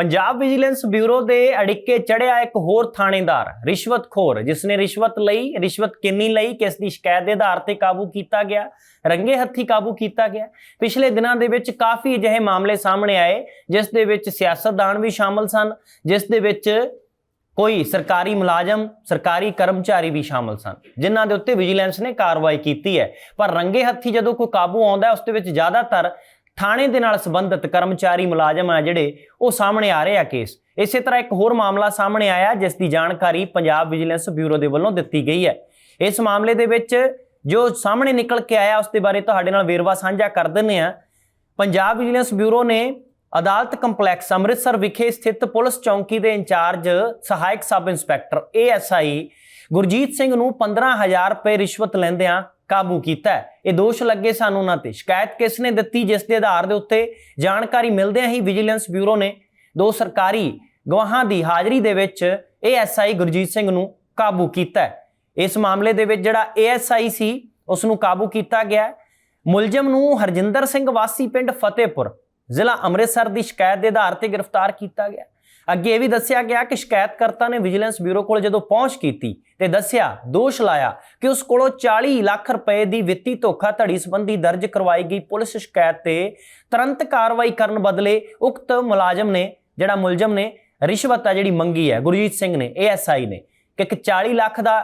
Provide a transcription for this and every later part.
Punjab vigilance bureau ਦੇ ਅੜਿੱਕੇ ਚੜਿਆ ਇੱਕ ਹੋਰ ਥਾਣੇਦਾਰ ਰਿਸ਼ਵਤਖੋਰ ਜਿਸ ਨੇ ਰਿਸ਼ਵਤ ਲਈ ਰਿਸ਼ਵਤ ਕਿੰਨੀ ਲਈ ਕਿਸ ਦੀ ਸ਼ਿਕਾਇਤ ਦੇ ਆਧਾਰ ਤੇ ਕਾਬੂ ਕੀਤਾ ਗਿਆ ਰੰਗੇ ਹੱਥੀ ਕਾਬੂ ਕੀਤਾ ਗਿਆ। ਪਿਛਲੇ ਦਿਨਾਂ ਦੇ ਵਿੱਚ ਕਾਫੀ ਅਜਿਹੇ ਮਾਮਲੇ ਸਾਹਮਣੇ ਆਏ ਜਿਸ ਦੇ ਵਿੱਚ ਸਿਆਸਤਦਾਨ ਵੀ ਸ਼ਾਮਲ ਸਨ ਜਿਸ ਦੇ ਵਿੱਚ ਕੋਈ ਸਰਕਾਰੀ ਮੁਲਾਜ਼ਮ ਸਰਕਾਰੀ ਕਰਮਚਾਰੀ ਵੀ ਸ਼ਾਮਲ ਸਨ ਜਿਨ੍ਹਾਂ ਦੇ ਉੱਤੇ ਵਿਜੀਲੈਂਸ ਨੇ ਕਾਰਵਾਈ ਕੀਤੀ ਹੈ। ਪਰ ਰੰਗੇ ਹੱਥੀ ਜਦੋਂ ਕੋਈ ਕਾਬੂ ਆਉਂਦਾ ਹੈ, ਉਸ ਦੇ ਵਿੱਚ ਜ਼ਿਆਦਾਤਰ ਥਾਣੇ ਦੇ ਨਾਲ ਸੰਬੰਧਿਤ ਕਰਮਚਾਰੀ ਮੁਲਾਜ਼ਮ ਆ ਜਿਹੜੇ, ਉਹ ਸਾਹਮਣੇ ਆ ਰਹੇ ਆ ਕੇਸ। ਇਸੇ ਤਰ੍ਹਾਂ ਇੱਕ ਹੋਰ ਮਾਮਲਾ ਸਾਹਮਣੇ ਆਇਆ, ਜਿਸ ਦੀ ਜਾਣਕਾਰੀ ਪੰਜਾਬ ਵਿਜੀਲੈਂਸ ਬਿਊਰੋ ਦੇ ਵੱਲੋਂ ਦਿੱਤੀ ਗਈ ਹੈ। ਇਸ ਮਾਮਲੇ ਦੇ ਵਿੱਚ ਜੋ ਸਾਹਮਣੇ ਨਿਕਲ ਕੇ ਆਇਆ, ਉਸ ਦੇ ਬਾਰੇ ਤੁਹਾਡੇ ਨਾਲ ਵੇਰਵਾ ਸਾਂਝਾ ਕਰ ਦਿੰਨੇ ਆ ਪੰਜਾਬ ਵਿਜੀਲੈਂਸ ਬਿਊਰੋ ਨੇ ਅਦਾਲਤ ਕੰਪਲੈਕਸ ਅੰਮ੍ਰਿਤਸਰ ਵਿਖੇ ਸਥਿਤ ਪੁਲਿਸ ਚੌਂਕੀ ਦੇ ਇੰਚਾਰਜ ਸਹਾਇਕ sub inspector ASI Gurjeet Singh ਨੂੰ 15000 ਰੁਪਏ ਰਿਸ਼ਵਤ ਲੈਂਦਿਆਂ ਕਾਬੂ ਕੀਤਾ ਇਹ ਦੋਸ਼ ਲੱਗੇ ਸਨ ਉਹਨਾਂ ਤੇ। ਸ਼ਿਕਾਇਤ ਕਿਸ ਨੇ ਦਿੱਤੀ, ਜਿਸ ਦੇ ਆਧਾਰ ਦੇ ਉੱਤੇ ਜਾਣਕਾਰੀ ਮਿਲਦਿਆਂ ਹੀ ਵਿਜੀਲੈਂਸ ਬਿਊਰੋ ਨੇ ਦੋ ਸਰਕਾਰੀ ਗਵਾਹਾਂ ਦੀ ਹਾਜ਼ਰੀ ਦੇ ਵਿੱਚ ਏਐਸਆਈ ਗੁਰਜੀਤ ਸਿੰਘ ਨੂੰ ਕਾਬੂ ਕੀਤਾ ਇਸ ਮਾਮਲੇ ਦੇ ਵਿੱਚ ਜਿਹੜਾ ਏਐਸਆਈ ਸੀ, ਉਸ ਨੂੰ ਕਾਬੂ ਕੀਤਾ ਗਿਆ ਮੁਲਜ਼ਮ ਨੂੰ ਹਰਜਿੰਦਰ ਸਿੰਘ ਵਾਸੀ, ਪਿੰਡ ਫਤਿਹਪੁਰ ਜ਼ਿਲ੍ਹਾ ਅੰਮ੍ਰਿਤਸਰ ਦੀ ਸ਼ਿਕਾਇਤ ਦੇ ਆਧਾਰ ਤੇ ਗ੍ਰਿਫਤਾਰ ਕੀਤਾ ਗਿਆ। ਅੱਗੇ ਇਹ ਵੀ ਦੱਸਿਆ ਗਿਆ ਕਿ ਸ਼ਿਕਾਇਤਕਰਤਾ ਨੇ ਵਿਜੀਲੈਂਸ ਬਿਊਰੋ ਕੋਲ ਜਦੋਂ ਪਹੁੰਚ ਕੀਤੀ ਤੇ ਦੱਸਿਆ, ਦੋਸ਼ ਲਾਇਆ ਕਿ ਉਸ ਕੋਲੋਂ 40 ਲੱਖ ਰੁਪਏ ਦੀ ਵਿੱਤੀ ਧੋਖਾਧੜੀ ਸੰਬੰਧੀ ਦਰਜ ਕਰਵਾਈ ਗਈ ਪੁਲਿਸ ਸ਼ਿਕਾਇਤ ਤੇ ਤੁਰੰਤ ਕਾਰਵਾਈ ਕਰਨ ਬਦਲੇ ਉਕਤ ਮੁਲਾਜ਼ਮ ਨੇ, ਜਿਹੜਾ ਮੁਲਜ਼ਮ ਨੇ, ਰਿਸ਼ਵਤ ਆ ਜਿਹੜੀ ਮੰਗੀ ਹੈ, ਗੁਰਜੀਤ ਸਿੰਘ ਨੇ ਏਐਸਆਈ ਨੇ, ਕਿ ਇੱਕ 40 ਲੱਖ ਦਾ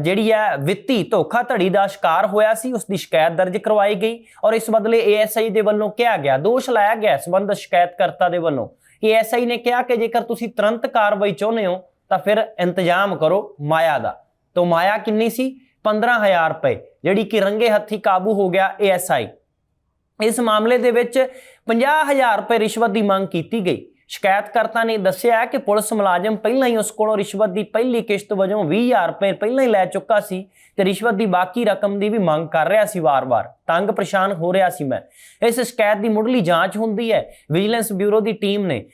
ਜਿਹੜੀ ਹੈ ਵਿੱਤੀ ਧੋਖਾਧੜੀ ਦਾ ਸ਼ਿਕਾਰ ਹੋਇਆ ਸੀ ਉਸ ਦੀ ਸ਼ਿਕਾਇਤ ਦਰਜ ਕਰਵਾਈ ਗਈ ਔਰ ਇਸ ਬਦਲੇ ਏਐਸਆਈ ਦੇ ਵੱਲੋਂ ਕਿਹਾ ਗਿਆ, ਦੋਸ਼ ਲਾਇਆ ਗਿਆ ਸੰਬੰਧਤ ਸ਼ਿਕਾਇਤਕਰਤਾ ਦੇ ਵੱਲੋਂ। ਕਿ ਏਐਸਆਈ ਨੇ ਕਿਹਾ ਕਿ ਜੇਕਰ ਤੁਸੀਂ ਤੁਰੰਤ ਕਾਰਵਾਈ ਚਾਹੁੰਦੇ ਹੋ, ਤਾਂ ਫਿਰ ਇੰਤਜ਼ਾਮ ਕਰੋ ਮਾਇਆ ਦਾ। ਤੋਂ ਮਾਇਆ ਕਿੰਨੀ ਸੀ? 15000 ਰੁਪਏ, ਜਿਹੜੀ ਕਿ ਰੰਗੇ ਹੱਥੀ ਕਾਬੂ ਹੋ ਗਿਆ ਏਐਸਆਈ ਇਸ ਮਾਮਲੇ ਦੇ ਵਿੱਚ 50000 ਰੁਪਏ ਰਿਸ਼ਵਤ ਦੀ ਮੰਗ ਕੀਤੀ ਗਈ। ਸ਼ਿਕਾਇਤਕਰਤਾ ਨੇ ਦੱਸਿਆ ਕਿ ਪੁਲਿਸ ਮੁਲਾਜ਼ਮ ਪਹਿਲਾਂ ਹੀ ਉਸ ਕੋਲੋਂ ਰਿਸ਼ਵਤ ਦੀ ਪਹਿਲੀ ਕਿਸ਼ਤ ਵਜੋਂ 20000 ਰੁਪਏ ਪਹਿਲਾਂ ਹੀ ਲੈ ਚੁੱਕਾ ਸੀ ਤੇ ਰਿਸ਼ਵਤ ਦੀ ਬਾਕੀ ਰਕਮ ਦੀ ਵੀ ਮੰਗ ਕਰ ਰਿਹਾ ਸੀ ਵਾਰ-ਵਾਰ। ਤੰਗ ਪਰੇਸ਼ਾਨ ਹੋ ਰਿਹਾ ਸੀ ਮੈਂ। ਇਸ ਸ਼ਿਕਾਇਤ ਦੀ ਮੁੱਢਲੀ ਜਾਂਚ ਹੁੰਦੀ ਹੈ। ਵਿਜੀਲੈਂਸ ਬਿਊਰੋ ਦੀ ਟੀਮ ਨੇ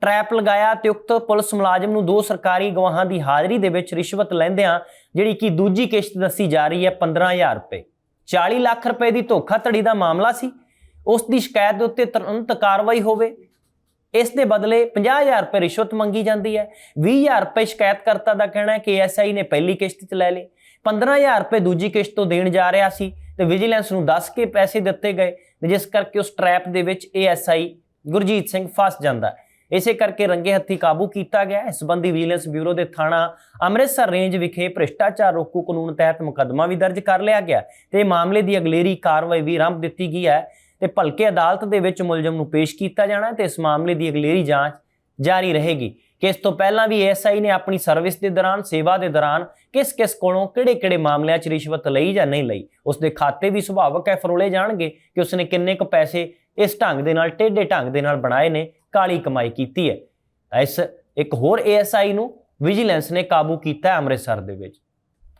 ਟਰੈਪ ਲਗਾਇਆ ਤੇ ਉਕਤ ਪੁਲਿਸ ਮੁਲਾਜ਼ਮ ਨੂੰ ਦੋ ਸਰਕਾਰੀ ਗਵਾਹਾਂ ਦੀ ਹਾਜ਼ਰੀ ਦੇ ਵਿੱਚ ਰਿਸ਼ਵਤ ਲੈਂਦਿਆਂ ਜਿਹੜੀ ਕਿ ਦੂਜੀ ਕਿਸ਼ਤ ਦੱਸੀ ਜਾ ਰਹੀ ਹੈ 15000 ਰੁਪਏ। 40 ਲੱਖ ਰੁਪਏ ਦੀ ਧੋਖਾਧੜੀ ਦਾ ਮਾਮਲਾ ਸੀ। ਉਸ ਦੀ ਸ਼ਿਕਾਇਤ ਦੇ ਉੱਤੇ ਤੁਰੰਤ ਕਾਰਵਾਈ ਹੋਵੇ। ਇਸ ਦੇ ਬਦਲੇ 50000 ਰੁਪਏ ਰਿਸ਼ਵਤ ਮੰਗੀ ਜਾਂਦੀ ਹੈ। 20000 ਰੁਪਏ ਸ਼ਿਕਾਇਤਕਰਤਾ ਦਾ ਕਹਿਣਾ ਹੈ ਕਿ ਐਸਆਈ ਨੇ ਪਹਿਲੀ ਕਿਸ਼ਤ 'ਚ ਲੈ ਲਏ 15000 ਰੁਪਏ ਦੂਜੀ ਕਿਸ਼ਤ ਤੋਂ ਦੇਣ ਜਾ ਰਿਹਾ ਸੀ ਤੇ ਵਿਜੀਲੈਂਸ ਨੂੰ ਦੱਸ ਕੇ ਪੈਸੇ ਦਿੱਤੇ ਗਏ ਜਿਸ ਕਰਕੇ ਉਸ ਟਰੈਪ ਦੇ ਵਿੱਚ ਏਐਸਆਈ ਗੁਰਜੀਤ ਸਿੰਘ ਫਸ ਜਾਂਦਾ ਹੈ। ਇਸੇ ਕਰਕੇ ਰੰਗੇ ਹੱਥੀ ਕਾਬੂ ਕੀਤਾ ਗਿਆ ਇਸ ਸੰਬੰਧੀ ਵਿਜੀਲੈਂਸ ਬਿਊਰੋ ਦੇ ਥਾਣਾ ਅੰਮ੍ਰਿਤਸਰ ਰੇਂਜ ਵਿਖੇ ਭ੍ਰਿਸ਼ਟਾਚਾਰ ਰੋਕੂ ਕਾਨੂੰਨ ਤਹਿਤ ਮੁਕੱਦਮਾ ਵੀ ਦਰਜ ਕਰ ਲਿਆ ਗਿਆ ਤੇ ਮਾਮਲੇ ਦੀ ਅਗਲੇਰੀ ਕਾਰਵਾਈ ਵੀ ਆਰੰਭ ਦਿੱਤੀ ਗਈ ਹੈ। ਤੇ ਭਲਕੇ ਅਦਾਲਤ ਦੇ ਵਿੱਚ ਮੁਲਜ਼ਮ ਨੂੰ ਪੇਸ਼ ਕੀਤਾ ਜਾਣਾ ਹੈ ਤੇ ਇਸ ਮਾਮਲੇ ਦੀ ਅਗਲੇਰੀ ਜਾਂਚ ਜਾਰੀ ਰਹੇਗੀ ਕਿ ਇਸ ਤੋਂ ਪਹਿਲਾਂ ਵੀ ਐਸਆਈ ਨੇ ਆਪਣੀ ਸਰਵਿਸ ਦੇ ਦੌਰਾਨ, ਸੇਵਾ ਦੇ ਦੌਰਾਨ ਕਿਸ-ਕਿਸ ਕੋਲੋਂ ਕਿਹੜੇ-ਕਿਹੜੇ ਮਾਮਲਿਆਂ 'ਚ ਰਿਸ਼ਵਤ ਲਈ ਜਾਂ ਨਹੀਂ ਲਈ। ਉਸ ਦੇ ਖਾਤੇ ਵੀ ਸੁਭਾਵਕ ਹੈ ਫਰੋਲੇ ਜਾਣਗੇ ਕਿ ਉਸਨੇ ਕਿੰਨੇ ਕੁ ਪੈਸੇ ਇਸ ਢੰਗ ਦੇ ਨਾਲ, ਟੇਢੇ ਢੰਗ ਦੇ ਨਾਲ ਬਣਾਏ ਨੇ, ਕਾਲੀ ਕਮਾਈ ਕੀਤੀ ਹੈ। ਇਸ ਇੱਕ ਹੋਰ ਏਐਸਆਈ ਨੂੰ ਵਿਜੀਲੈਂਸ ਨੇ ਕਾਬੂ ਕੀਤਾ ਅੰਮ੍ਰਿਤਸਰ ਦੇ ਵਿੱਚ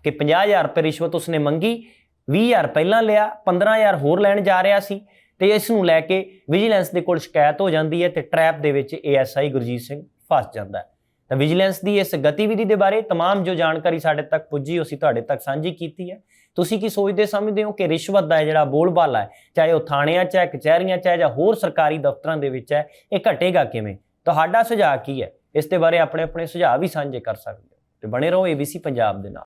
ਕਿ 50000 ਰੁਪਏ ਰਿਸ਼ਵਤ ਉਸਨੇ ਮੰਗੀ 20000 ਪਹਿਲਾਂ ਲਿਆ 15000 ਹੋਰ ਲੈਣ ਜਾ ਰਿਹਾ ਸੀ। ਤੇ ਇਸ ਨੂੰ ਲੈ ਕੇ ਵਿਜੀਲੈਂਸ ਦੇ ਕੋਲ ਸ਼ਿਕਾਇਤ ਹੋ ਜਾਂਦੀ ਹੈ ਤੇ ਟਰੈਪ ਦੇ ਵਿੱਚ ਏਐਸਆਈ ਗੁਰਜੀਤ ਸਿੰਘ ਫਸ ਜਾਂਦਾ ਹੈ ਤਾਂ ਵਿਜੀਲੈਂਸ ਦੀ ਇਸ ਗਤੀਵਿਧੀ ਦੇ ਬਾਰੇ तमाम ਜੋ ਜਾਣਕਾਰੀ ਸਾਡੇ ਤੱਕ ਪੁੱਜੀ ਅਸੀਂ ਤੁਹਾਡੇ ਤੱਕ ਸਾਂਝੀ ਕੀਤੀ ਹੈ ਤੁਸੀਂ ਕੀ ਸੋਚਦੇ ਸਮਝਦੇ ਹੋ ਕਿ ਰਿਸ਼ਵਤ ਦਾ ਇਹ ਜਿਹੜਾ ਬੋਲਬਾਲਾ ਹੈ ਚਾਹੇ ਉਹ ਥਾਣਿਆਂ 'ਚ ਹੈ ਕਚਹਿਰੀਆਂ 'ਚ ਹੈ ਜਾਂ ਹੋਰ ਸਰਕਾਰੀ ਦਫ਼ਤਰਾਂ ਦੇ ਵਿੱਚ ਹੈ ਇਹ ਘਟੇਗਾ ਕਿਵੇਂ ਤੁਹਾਡਾ ਸੁਝਾਅ ਕੀ ਹੈ ਇਸ ਦੇ ਬਾਰੇ ਆਪਣੇ ਆਪਣੇ ਸੁਝਾਅ ਵੀ ਸਾਂਝੇ ਕਰ ਸਕਦੇ ਹੋ ਤੇ ਬਣੇ ਰਹੋ ABC ਪੰਜਾਬ ਦੇ ਨਾਲ